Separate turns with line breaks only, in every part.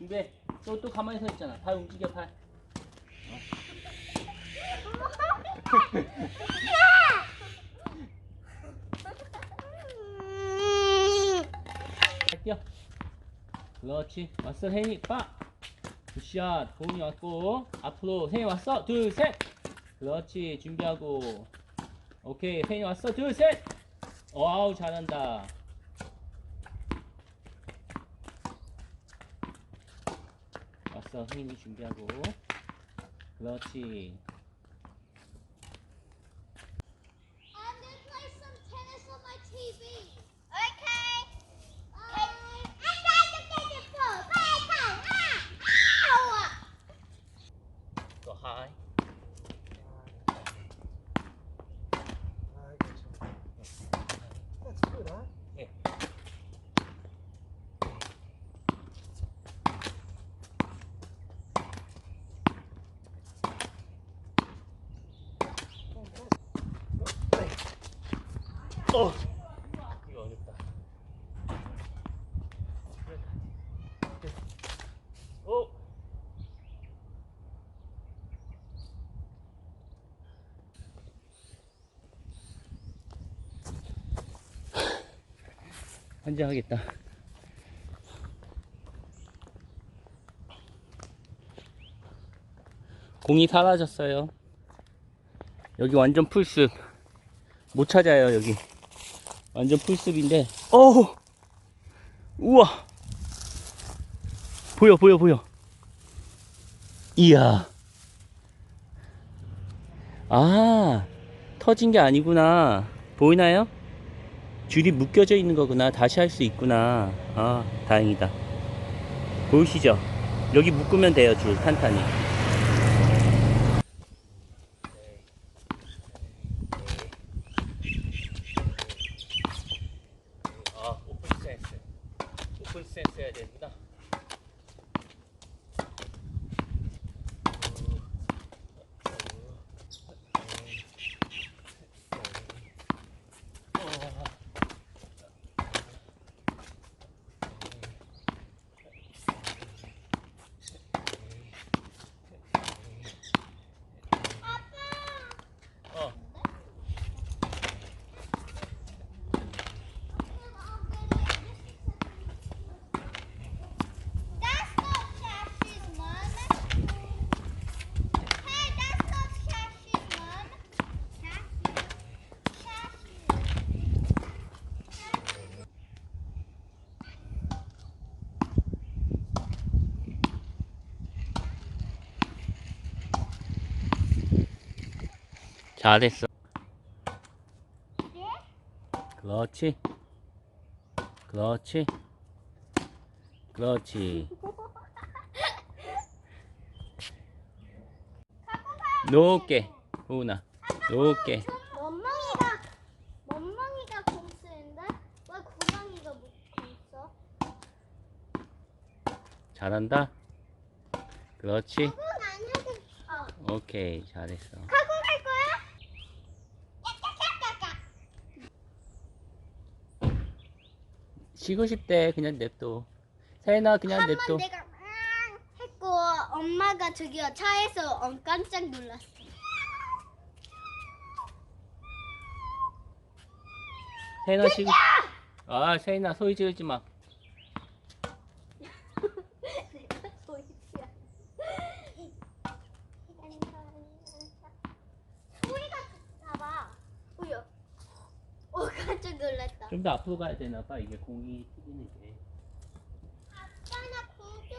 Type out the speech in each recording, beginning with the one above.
준비. 또, 또 가만히 서 있잖아. 발 움직여, 팔. 발 뛰어. 그렇지. 왔어, 혜인이. 빠! 굿샷. 공이 왔고. 앞으로. 혜인이 왔어. 둘, 셋. 그렇지. 준비하고. 오케이. 혜인이 왔어. 둘, 셋. 와우, 잘한다. 왔어. 혜인이 준비하고. 그렇지.
I'm gonna play some tennis on my TV.
어. 이거 어렵다. 오. 환장하겠다. 공이 사라졌어요. 여기 완전 풀숲. 못 찾아요, 여기. 완전 풀숲인데. 어우! 우와! 보여, 보여, 보여. 이야. 아, 터진 게 아니구나. 보이나요? 줄이 묶여져 있는 거구나. 다시 할 수 있구나. 아, 다행이다. 보이시죠? 여기 묶으면 돼요, 줄, 탄탄히. 아, 오픈 센스. 오픈 센스 해야 되는구나. 잘했어.
네?
그렇지. 그렇지. 그렇지. 높게. 우나. 높게.
멍멍이가 멍멍이가 공 쓰는데 왜 고양이가 공 써?
잘한다. 그렇지.
어.
오케이. 잘했어.
가고 갈 거야?
쉬고 싶대. 그냥 냅둬. 세나 그냥 냅둬.
내가 음 했고 엄마가 저기요 차에서 어, 깜짝 놀랐어.
세나 쉬고. 아, 세나 소리 지르지 마.
소리가 나봐. 뭐야? 오 깜짝 놀랐다.
좀 더 앞으로 가야 되나 봐. 이게 공이 튀기는 게.
아빠 나 공줄래.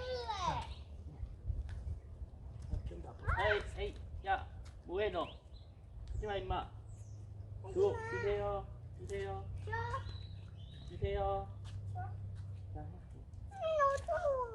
좀더 앞으로. 에이, 에이, 야, 뭐해 너? 하지 마 임마. 줘, 주세요, 주세요, 주세요. 자,
어두워.